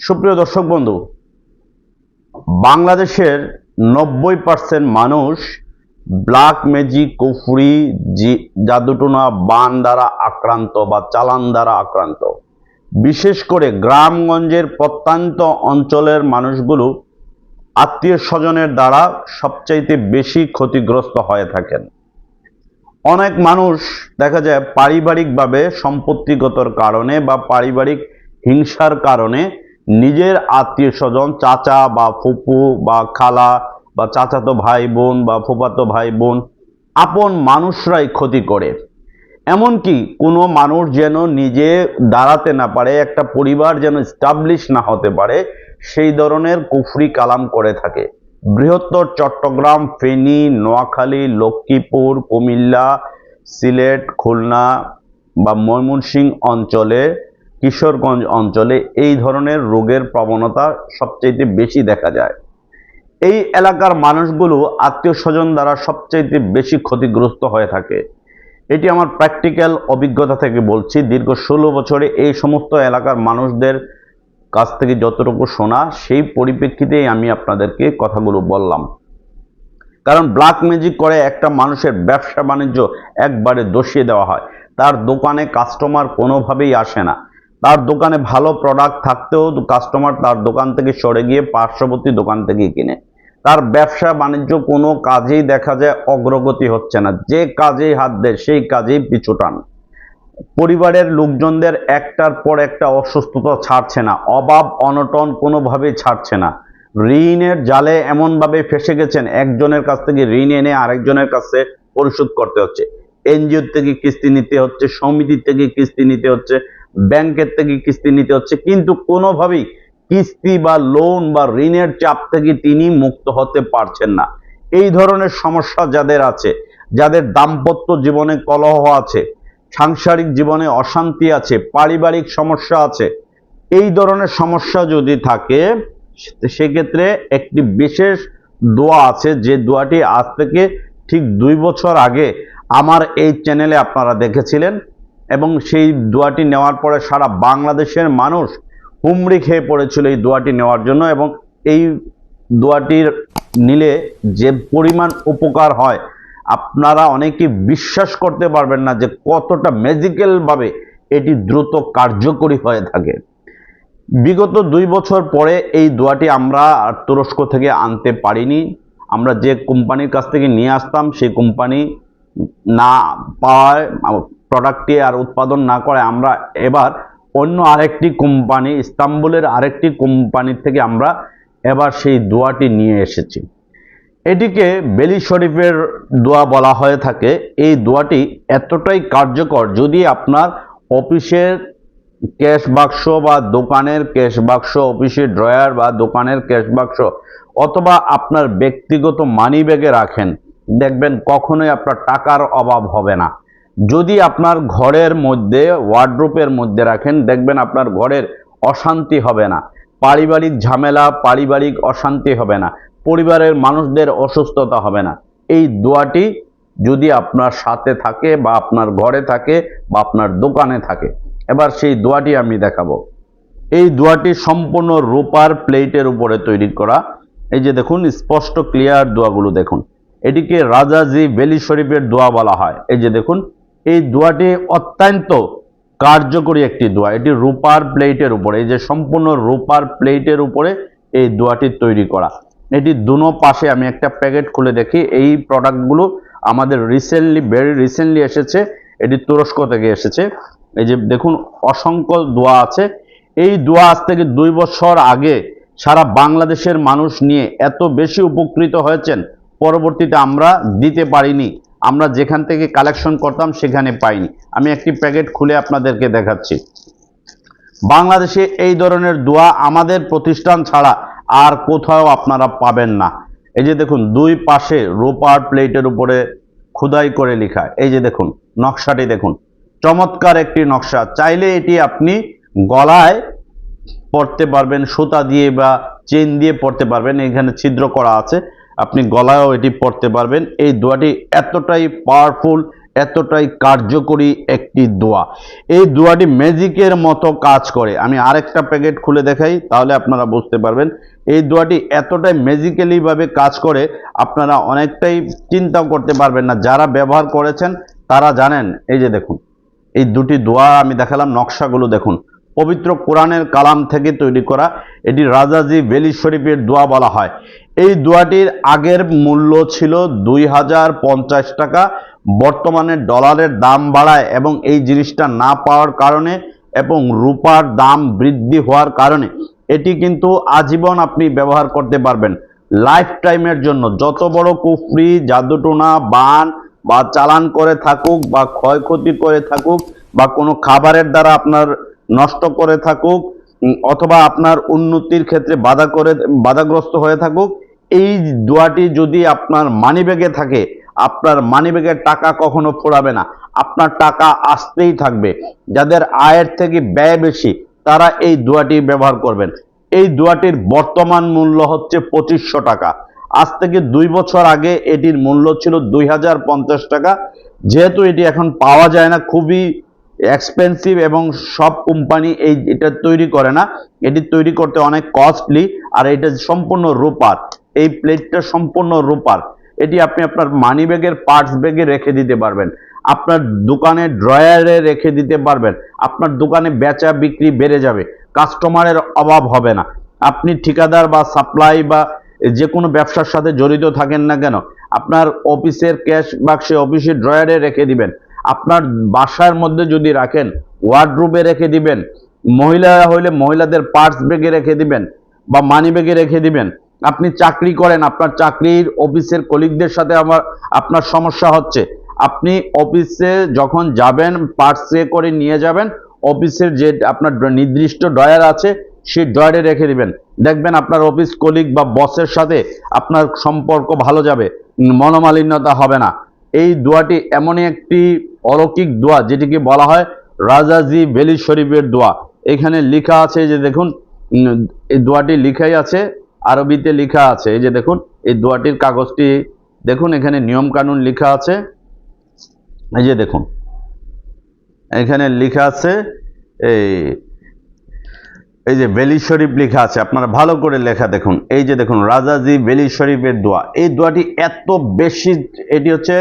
সুপ্রিয় দর্শক বন্ধু, বাংলাদেশের নব্বই পার্সেন্ট মানুষ ব্ল্যাক ম্যাজিক, কুফরি জাদুটোনা, বান দ্বারা আক্রান্ত বা চালান দ্বারা আক্রান্ত। বিশেষ করে গ্রামগঞ্জের প্রত্যন্ত অঞ্চলের মানুষগুলো আত্মীয় স্বজনের দ্বারা সবচাইতে বেশি ক্ষতিগ্রস্ত হয়ে থাকেন। অনেক মানুষ দেখা যায় পারিবারিকভাবে সম্পত্তিগতর কারণে বা পারিবারিক হিংসার কারণে নিজের আত্মীয় স্বজন, চাচা বা ফুপু বা খালা বা চাচাতো ভাই বোন বা ফুফাতো ভাই বোন, আপন মানুষরাই ক্ষতি করে। এমনকি কোনো মানুষ যেন নিজে দাঁড়াতে না পারে, একটা পরিবার যেন স্টাবলিশ না হতে পারে, সেই ধরনের কুফরি কালাম করে থাকে। বৃহত্তর চট্টগ্রাম, ফেনী, নোয়াখালী, লক্ষ্মীপুর, কুমিল্লা, সিলেট, খুলনা বা ময়মনসিংহ অঞ্চলে কিশোরগঞ্জ অঞ্চলে এই ধরনের রোগের প্রবণতা সবচেয়ে বেশি দেখা যায়। এই এলাকার মানুষগুলো আত্মীয় স্বজন দ্বারা সবচাইতে বেশি ক্ষতিগ্রস্ত হয়ে থাকে। এটি আমার প্র্যাকটিক্যাল অভিজ্ঞতা থেকে বলছি, দীর্ঘ ষোলো বছরে এই সমস্ত এলাকার মানুষদের কাছ থেকে যতটুকু শোনা, সেই পরিপ্রেক্ষিতেই আমি আপনাদেরকে কথাগুলো বললাম। কারণ ব্ল্যাক ম্যাজিক করে একটা মানুষের ব্যবসা বাণিজ্য একবারে দোষিয়ে দেওয়া হয়। তার দোকানে কাস্টমার কোনোভাবেই আসে না। তার দোকানে ভালো প্রোডাক্ট থাকতেও কাস্টমার তার দোকান থেকে সরে গিয়ে পার্শ্ববর্তী দোকান থেকে কিনে। তার ব্যবসা বাণিজ্য কোনো কাজেই দেখা যায় অগ্রগতি হচ্ছে না। যে কাজেই হাত দেয়, সেই কাজেই পিছু টান। পরিবারের লোকজনদের একটার পর একটা অসুস্থতা ছাড়ছে না, অভাব, অনটন কোনোভাবেই ছাড়ছে না। ঋণের জালে এমনভাবে ফেসে গেছেন, একজনের কাছ থেকে ঋণ এনে আরেকজনের কাছে পরিশোধ করতে হচ্ছে। এনজিও থেকে কিস্তি নিতে হচ্ছে সমিতি থেকে কিস্তি নিতে হচ্ছে ব্যাংকের থেকে কিস্তি নিতে হচ্ছে। কিন্তু কোনোভাবেই কিস্তি বা লোন বা ঋণের চাপ থেকে তিনি মুক্ত হতে পারছেন না। এই ধরনের সমস্যা যাদের আছে, যাদের দাম্পত্য জীবনে কলহ আছে, সাংসারিক জীবনে অশান্তি আছে, পারিবারিক সমস্যা আছে, এই ধরনের সমস্যা যদি থাকে, সেক্ষেত্রে একটি বিশেষ দোয়া আছে। যে দোয়াটি আজ থেকে ঠিক দুই বছর আগে আমার এই চ্যানেলে আপনারা দেখেছিলেন। এবং সেই দোয়াটি নেওয়ার পরে সারা বাংলাদেশের মানুষ হুমড়ি খেয়ে পড়েছিল এই দোয়াটি নেওয়ার জন্য এবং এই দোয়াটির নিলে যে পরিমাণ উপকার হয়, আপনারা অনেকে বিশ্বাস করতে পারবেন না যে কতটা ম্যাজিক্যালভাবে এটি দ্রুত কার্যকরী হয়ে থাকে। বিগত দুই বছর পরে এই দোয়াটি আমরা তুরস্ক থেকে আনতে পারিনি। আমরা যে কোম্পানির কাছ থেকে নিয়ে আসতাম, সেই কোম্পানি না পাওয়ায় প্রোডাক্টটি আর উৎপাদন না করে, আমরা এবার অন্য আরেকটি কোম্পানি ইস্তাম্বুলের আরেকটি কোম্পানির থেকে আমরা এবার সেই দোয়াটি নিয়ে এসেছি। এটিকে বেলি শরীফের দোয়া বলা হয়ে থাকে। এই দোয়াটি এতটাই কার্যকর, যদি আপনার অফিসের ক্যাশ বাক্স বা দোকানের ক্যাশ বাক্স, অফিসের ড্রয়ার বা দোকানের ক্যাশ বাক্স অথবা আপনার ব্যক্তিগত মানি ব্যাগে রাখেন, দেখবেন কখনোই আপনার টাকার অভাব হবে না। যদি আপনার ঘরের মধ্যে ওয়ার্ড্রোপের মধ্যে রাখেন, দেখবেন আপনার ঘরের অশান্তি হবে না। পারিবারিক ঝামেলা, পারিবারিক অশান্তি হবে না। পরিবারের মানুষদের অসুস্থতা হবে না। এই দোয়াটি যদি আপনার সাথে থাকে বা আপনার ঘরে থাকে বা আপনার দোকানে থাকে, এবার সেই দোয়াটি আমি দেখাবো। এই দোয়াটি সম্পূর্ণ রূপার প্লেটের উপরে তৈরি করা। এই যে দেখুন, স্পষ্ট ক্লিয়ার দোয়াগুলো দেখুন। এটিকে রাজাজি বেলি শরীফের দোয়া বলা হয়। এই যে দেখুন এই দোয়াটি অত্যন্ত কার্যকরী একটি দোয়া। এটি রূপার প্লেটের উপরে, এই যে সম্পূর্ণ রূপার প্লেটের উপরে এই দোয়াটি তৈরি করা। এটি দুনো পাশে আমি একটা প্যাকেট খুলে দেখি, এই প্রোডাক্টগুলো আমাদের রিসেন্টলি ভেরি রিসেন্টলি এসেছে, এটি তুরস্ক থেকে এসেছে। এই যে দেখুন, অসংখ্য দোয়া আছে। এই দোয়া আজ থেকে দুই বছর আগে সারা বাংলাদেশের মানুষ নিয়ে এত বেশি উপকৃত হয়েছেন, পরবর্তীতে আমরা দিতে পারিনি। আমরা যেখান থেকে কালেকশন করতাম, সেখানে পাইনি। আমি একটি প্যাকেট খুলে আপনাদেরকে দেখাচ্ছি। বাংলাদেশে এই ধরনের দোয়া আমাদের প্রতিষ্ঠান ছাড়া আর কোথাও আপনারা পাবেন না। এই যে দেখুন, দুই পাশে রোপার প্লেটের উপরে খোদাই করে লেখা। এই যে দেখুন, নকশাটি দেখুন। চমৎকার একটি নকশা। চাইলে এটি আপনি গলায় পড়তে পারবেন, সুতা দিয়ে বা চেন দিয়ে পড়তে পারবেন। এখানে ছিদ্র করা আছে। আপনি গলায়ও এটি পড়তে পারবেন। এই দোয়াটি এতটাই পাওয়ারফুল এতটাই কার্যকরী একটি দোয়া। এই দোয়াটি ম্যাজিকের মতো কাজ করে। আমি আরেকটা প্যাকেট খুলে দেখাই, তাহলে আপনারা বুঝতে পারবেন। এই দোয়াটি এতটাই ম্যাজিক্যালি ভাবে কাজ করে, আপনারা অনেকটাই চিন্তাও করতে পারবেন না। যারা ব্যবহার করেছেন, তারা জানেন। এই যে দেখুন, এই দুটি দোয়া আমি দেখালাম, নকশাগুলো দেখুন। পবিত্র কোরআনের কালাম থেকে তৈরি করা, এটি রাজাজি বেলি শরীফের দোয়া বলা হয়। এই দোয়াটির আগের মূল্য ছিল দুই হাজার পঞ্চাশ টাকা। বর্তমানে ডলারের দাম বাড়ায় এবং এই জিনিসটা না পাওয়ার কারণে এবং রূপার দাম বৃদ্ধি হওয়ার কারণে এটি কিন্তু আজীবন আপনি ব্যবহার করতে পারবেন লাইফ টাইমের জন্য। যত বড় কুফরি, জাদুটোনা, বান বা চালান করে থাকুক বা ক্ষয়ক্ষতি করে থাকুক বা কোনো খাবারের দ্বারা আপনার নষ্ট করে থাকুক অথবা আপনার উন্নতির ক্ষেত্রে বাধা করে, বাধাগ্রস্ত হয়ে থাকুক, এই দোয়াটি যদি আপনার মানিব্যাগে থাকে, আপনার মানিব্যাগের টাকা কখনো ফোরাবে না। আপনার টাকা আসতেই থাকবে। যাদের আয়ের থেকে ব্যয় বেশি, তারা এই দোয়াটি ব্যবহার করবেন। এই দোয়াটির বর্তমান মূল্য হচ্ছে পঁচিশশো টাকা। আজ থেকে দুই বছর আগে এটির মূল্য ছিল দুই হাজার পঞ্চাশ টাকা। যেহেতু এটি এখন পাওয়া যায় না, খুবই এক্সপেন্সিভ এবং সব কোম্পানি এই এটা তৈরি করে না। এটি তৈরি করতে অনেক কস্টলি আর এটা সম্পূর্ণ রূপার। এই প্লেটটা সম্পূর্ণ রূপার। এটি আপনি আপনার মানি ব্যাগের পার্টস ব্যাগে রেখে দিতে পারবেন। আপনার দোকানে ড্রয়ারে রেখে দিতে পারবেন। আপনার দোকানে বেচা বিক্রি বেড়ে যাবে। কাস্টমারের অভাব হবে না। আপনি ঠিকাদার বা সাপ্লাই বা যে কোনো ব্যবসার সাথে জড়িত থাকেন না কেন, আপনার অফিসের ক্যাশ বাক্সে অফিসের ড্রয়ারে রেখে দিবেন। আপনার বাসার মধ্যে যদি রাখেন ওয়ার্ডরুবে রেখে দিবেন, মহিলা হইলে মহিলাদের পার্স ব্যাগে রেখে দিবেন বা মানি ব্যাগে রেখে দিবেন, আপনি চাকরি করেন, আপনার চাকরির অফিসের কলিগদের সাথে আমার, আপনার সমস্যা হচ্ছে। আপনি অফিসে যখন যাবেন পার্সে করে নিয়ে যাবেন অফিসের যে আপনার নির্দিষ্ট ড্রয়ার আছে, সেই ড্রয়ারে রেখে দিবেন। দেখবেন আপনার অফিস কলিগ বা বসের সাথে আপনার সম্পর্ক ভালো যাবে, মনোমালিন্যতা হবে না। এই দোয়াটি এমনই একটি অলৌকিক দোয়া, যেটিকে বলা হয় রাজাজি বেলি শরীফের দোয়া। এখানে লেখা আছে যে দেখুন এই দোয়াটি লিখাই আছে, আরবিতে লেখা আছে। এই যে দেখুন, এই দোয়াটির কাগজটি, দেখুন, এখানে নিয়ম কানুন লেখা আছে। এই যে দেখুন, এখানে লেখা আছে, এই এই যে বেলি শরীফ লেখা আছে, আপনারা ভালো করে লেখা দেখুন। এই যে দেখুন, রাজাজি বেলি শরীফের দোয়া। এই দোয়াটি এত বেশি, এটি হচ্ছে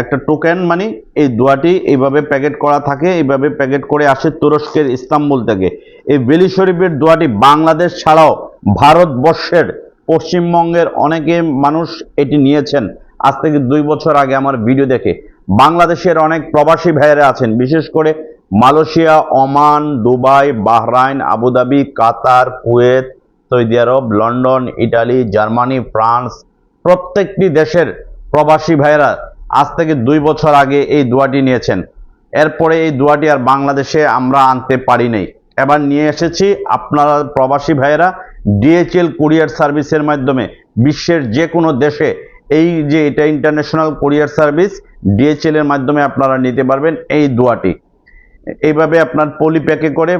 একটা টোকেন মানে এই দোয়াটি এইভাবে প্যাকেট করা থাকে, এইভাবে প্যাকেট করে আসে তুরস্কের ইস্তাম্বুল থেকে। এই বেলি শরীফের দোয়াটি বাংলাদেশ ছাড়াও ভারতবর্ষের পশ্চিমবঙ্গের অনেকে মানুষ এটি নিয়েছেন। আজ থেকে দুই বছর আগে আমার ভিডিও দেখে। বাংলাদেশের অনেক প্রবাসী ভাইয়েরা আছেন, বিশেষ করে Malaysia, Oman, Dubai, Bahrain, Abu Dhabi, Qatar, Kuwait, Saudi Arab, London, Italy, Germany, France প্রত্যেকটি দেশের প্রবাসী ভাইয়েরা আজ থেকে দুই বছর আগে এই দোয়াটি নিয়েছেন। এরপরে এই দোয়াটি আর বাংলাদেশে আমরা আনতে পারি নাই। এবার নিয়ে এসেছি আপনারা প্রবাসী ভাইয়েরা ডিএচএল কুরিয়ার সার্ভিসের মাধ্যমে বিশ্বের যে কোনো দেশে এই যে এটা ইন্টারন্যাশনাল কুরিয়ার সার্ভিস ডিএচএল এর মাধ্যমে আপনারা নিতে পারবেন এই দোয়াটি। এইভাবে আপনার পলি প্যাকে করে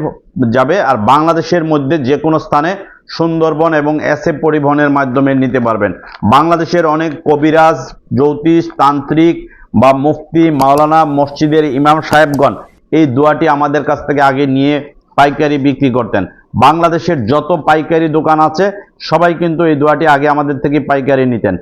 যাবে আর বাংলাদেশের মধ্যে যে কোনো স্থানে সুন্দরবন এবং এসএ পরিবহনের মাধ্যমে নিতে পারবেন। বাংলাদেশের অনেক কবিরাজ, জ্যোতিষ, তান্ত্রিক বা মুফতি, মাওলানা মসজিদের ইমাম সাহেবগণ এই দোয়াটি আমাদের কাছ থেকে আগে নিয়ে পাইকারি বিক্রি করতেন। বাংলাদেশের যত পাইকারি দোকান আছে, সবাই কিন্তু এই দোয়াটি আগে আমাদের থেকে পাইকারি নিতেন।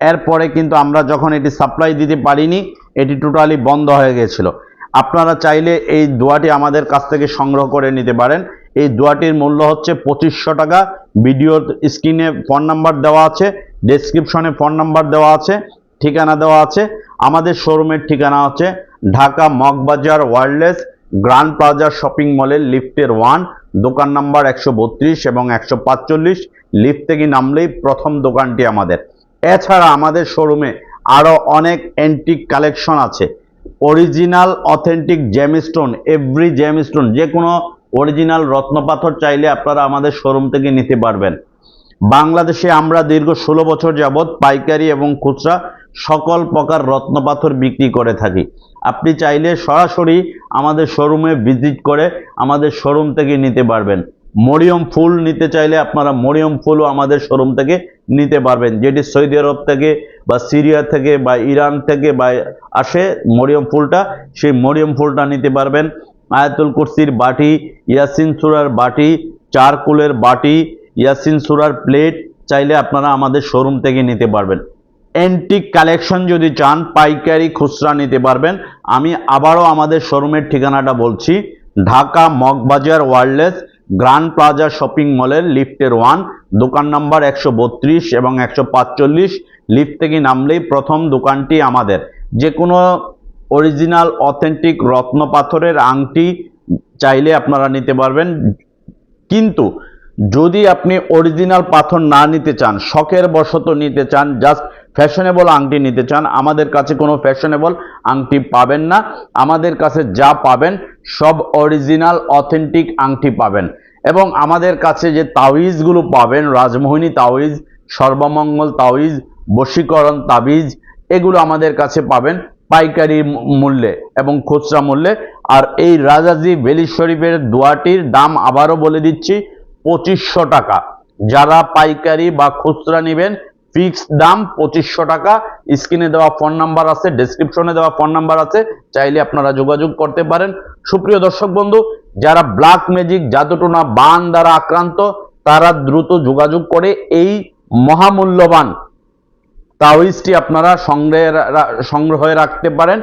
এরপরে কিন্তু আমরা যখন এটি সাপ্লাই দিতে পারিনি, এটি টোটালি বন্ধ হয়ে গেছিল। আপনারা চাইলে এই দোয়াটি আমাদের কাছ থেকে সংগ্রহ করে নিতে পারেন। এই দোয়াটির মূল্য হচ্ছে পঁচিশশো টাকা। ভিডিওর স্ক্রিনে ফোন নাম্বার দেওয়া আছে, ডেসক্রিপশনে ফোন নাম্বার দেওয়া আছে, ঠিকানা দেওয়া আছে। আমাদের শোরুমের ঠিকানা হচ্ছে Dhaka Moghbazar wireless grand plaza shopping মলের লিফটের ওয়ান, দোকান নাম্বার একশো বত্রিশ এবং একশো পাঁচচল্লিশ। লিফট থেকে নামলেই প্রথম দোকানটি আমাদের। এছাড়া আমাদের শোরুমে আরও অনেক অ্যান্টিক কালেকশন আছে। Original, authentic gemstone every gemstone যে কোনো অরিজিনাল রত্নপাথর চাইলে আপনারা আমাদের শোরুম থেকে নিতে পারবেন। বাংলাদেশে আমরা দীর্ঘ ষোলো বছর যাবৎ পাইকারি এবং খুচরা সকল প্রকার রত্নপাথর বিক্রি করে থাকি। আপনি চাইলে সরাসরি আমাদের শোরুমে ভিজিট করে আমাদের শোরুম থেকে নিতে পারবেন। মরিয়ম ফুল নিতে চাইলে আপনারা মরিয়ম ফুলও আমাদের শোরুম থেকে নিতে পারবেন, যেটি সৌদি আরব থেকে বা সিরিয়া থেকে বা ইরান থেকে বা আসে মরিয়ম ফুলটা, সেই মরিয়ম ফুলটা নিতে পারবেন। আয়াতুল কুরসির বাটি, ইয়াসিন সুরার বাটি, চারকুলের বাটি, ইয়াসিন সুরার প্লেট চাইলে আপনারা আমাদের শোরুম থেকে নিতে পারবেন। অ্যান্টিক কালেকশন যদি চান, পাইকারি খুচরা নিতে পারবেন। আমি আবারও আমাদের শোরুমের ঠিকানাটা বলছি, Dhaka Moghbazar wireless grand plaza shopping মলের লিফটের ওয়ান, দোকান নাম্বার একশো বত্রিশ এবং একশো লিফট থেকে নামলেই প্রথম দোকানটি আমাদের। যে কোনো অরিজিনাল, অথেন্টিক রত্ন পাথরের আংটি চাইলে আপনারা নিতে পারবেন। কিন্তু যদি আপনি অরিজিনাল পাথর না নিতে চান, শখের বশত নিতে চান, জাস্ট ফ্যাশনেবল আংটি নিতে চান, আমাদের কাছে কোনো ফ্যাশনেবল আংটি পাবেন না। আমাদের কাছে যা পাবেন, সব অরিজিনাল, অথেন্টিক আংটি পাবেন। এবং আমাদের কাছে যে তাওয়িজগুলো পাবেন, রাজমোহিনী তাওয়িজ, সর্বমঙ্গল তাওয়িজ বশীকরণ, তাবিজ, এগুলো আমাদের কাছে পাবেন পাইকারি মূল্যে এবং খুচরা মূল্যে। আর এই রাজাজি বেলি শরীফের দোয়াটির দাম আবারও বলে দিচ্ছি, পঁচিশশো টাকা। যারা পাইকারি বা খুচরা নেবেন, ফিক্স দাম পঁচিশশো টাকা। স্ক্রিনে দেওয়া ফোন নাম্বার আছে, ডেসক্রিপশনে দেওয়া ফোন নাম্বার আছে, চাইলে আপনারা যোগাযোগ করতে পারেন। সুপ্রিয় দর্শক বন্ধু, যারা ব্ল্যাক ম্যাজিক, জাদুটোনা বান দ্বারা আক্রান্ত, তারা দ্রুত যোগাযোগ করে এই মহামূল্যবান তাওয়িজটি আপনারা সংগ্রহে সংগ্রহে রাখতে পারেন।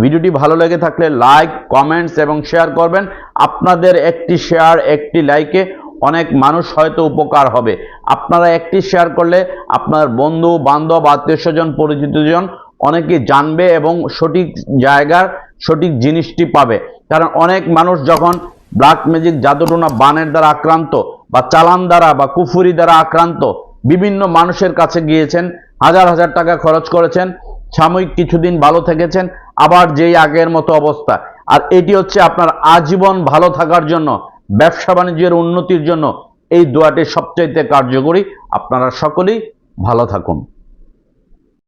ভিডিওটি ভালো লেগে থাকলে লাইক, কমেন্টস এবং শেয়ার করবেন। আপনাদের একটি শেয়ার, একটি লাইকে অনেক মানুষ হয়তো উপকার হবে। আপনারা একটি শেয়ার করলে আপনার বন্ধু, বান্ধব, আত্মীয় স্বজন পরিচিতজন অনেকে জানবে এবং সঠিক জায়গার সঠিক জিনিসটি পাবে। কারণ অনেক মানুষ যখন ব্ল্যাক ম্যাজিক জাদুটোনা বানের দ্বারা আক্রান্ত বা চালান দ্বারা বা কুফুরি দ্বারা আক্রান্ত, বিভিন্ন মানুষের কাছে গিয়েছেন হাজার হাজার টাকা খরচ করেছেন, সাময়িক কিছুদিন ভালো থেকেছেন, আবার যেই আগের মতো অবস্থা। আর এটি হচ্ছে আপনার আজীবন ভালো থাকার জন্য, ব্যবসা বাণিজ্যের উন্নতির জন্য এই দোয়াটি সবচাইতে কার্যকরী। আপনারা সকলেই ভালো থাকুন।